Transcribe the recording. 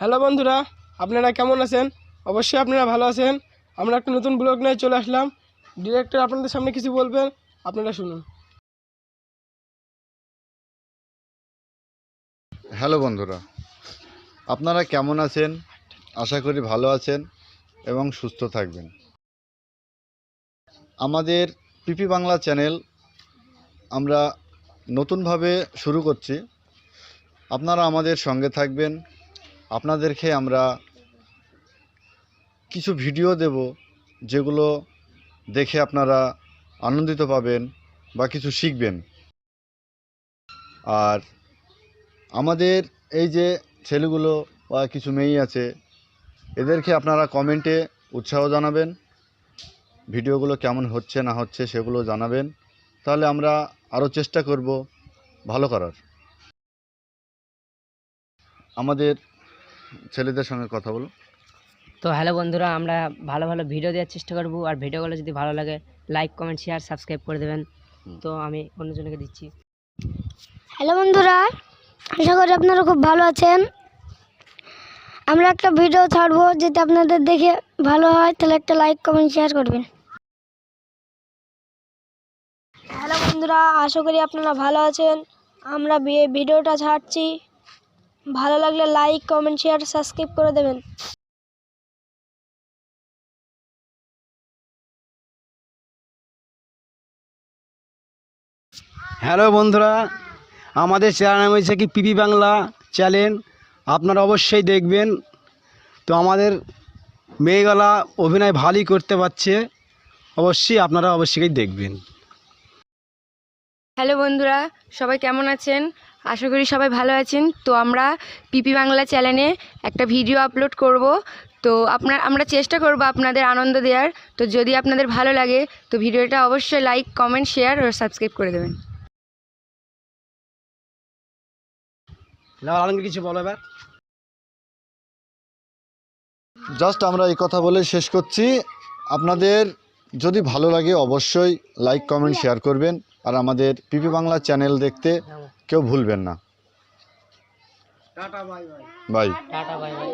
Hello বন্ধুরা, আপনারা কেমন আছেন? অবশ্যই আপনারা ভালো আছেন। আমরা একটা নতুন ব্লগ নিয়ে চলে আসলাম। ডিরেক্টর আপনাদের সামনে কিছু বলবেন, আপনারা শুনুন। হ্যালো বন্ধুরা, আপনারা কেমন আছেন? আশা করি ভালো আছেন এবং সুস্থ থাকবেন। আমাদের পিপি বাংলা চ্যানেল আমরা নতুনভাবে শুরু করছি। আপনারা আমাদের সঙ্গে থাকবেন। আপনাদেরকে আমরা কিছু ভিডিও দেব যেগুলো দেখে আপনারা আনন্দিত পাবেন বা কিছু শিখবেন। আর আমাদের এই যে ছেলেগুলো বা কিছু মেয়ে আছে, এদেরকে আপনারা কমেন্টে উৎসাহ জানাবেন, ভিডিওগুলো কেমন হচ্ছে না হচ্ছে সেগুলো জানাবেন, তাহলে আমরা আরও চেষ্টা করব ভালো করার। আমাদের ছেলেদের সঙ্গে কথা বলো। তো হ্যালো বন্ধুরা আমরা ভালো ভালো ভিডিও দেওয়ার চেষ্টা করব। আর ভিডিওগুলো যদি ভালো লাগে লাইক কমেন্ট শেয়ার সাবস্ক্রাইব করে দেবেন। তো আমি অন্যজনকে দিচ্ছি। হ্যালো বন্ধুরা আশা করি আপনারা খুব ভালো আছেন। আমরা একটা ভিডিও ছাড়বো যদি আপনাদের দেখে ভালো হয় তাহলে একটা লাইক কমেন্ট শেয়ার করবেন। হ্যালো বন্ধুরা আশা করি আপনারা ভালো আছেন। আমরা ভিডিওটা ছাড়ছি। ভালো লাগলে লাইক কমেন্ট শেয়ার সাবস্ক্রাইব করে দেবেন। হ্যালো বন্ধুরা, আমাদের চ্যানেল নাম হয়েছে কি পিপি বাংলা চ্যানেল আপনারা অবশ্যই দেখবেন, তো আমাদের মেয়েগুলা অভিনয় ভালোই করতে পারছে। অবশ্যই আপনারা অবশ্যই দেখবেন। হ্যালো বন্ধুরা, সবাই কেমন আছেন? আশা করি সবাই ভালো আছেন। তো আমরা পিপি বাংলা চ্যানেলে একটা ভিডিও আপলোড করব। তো আপনার, আমরা চেষ্টা করব আপনাদের আনন্দ দেওয়ার। তো যদি আপনাদের ভালো লাগে, তো ভিডিওটা অবশ্যই লাইক কমেন্ট শেয়ার ও সাবস্ক্রাইব করে দেবেন। কিছু বলো এবার। জাস্ট আমরা এই কথা বলে শেষ করছি। আপনাদের যদি ভালো লাগে অবশ্যই লাইক কমেন্ট শেয়ার করবেন। আর আমাদের পিপি বাংলা চ্যানেল দেখতে কেউ ভুলবেন না। Tata bye bye bye tata bye bye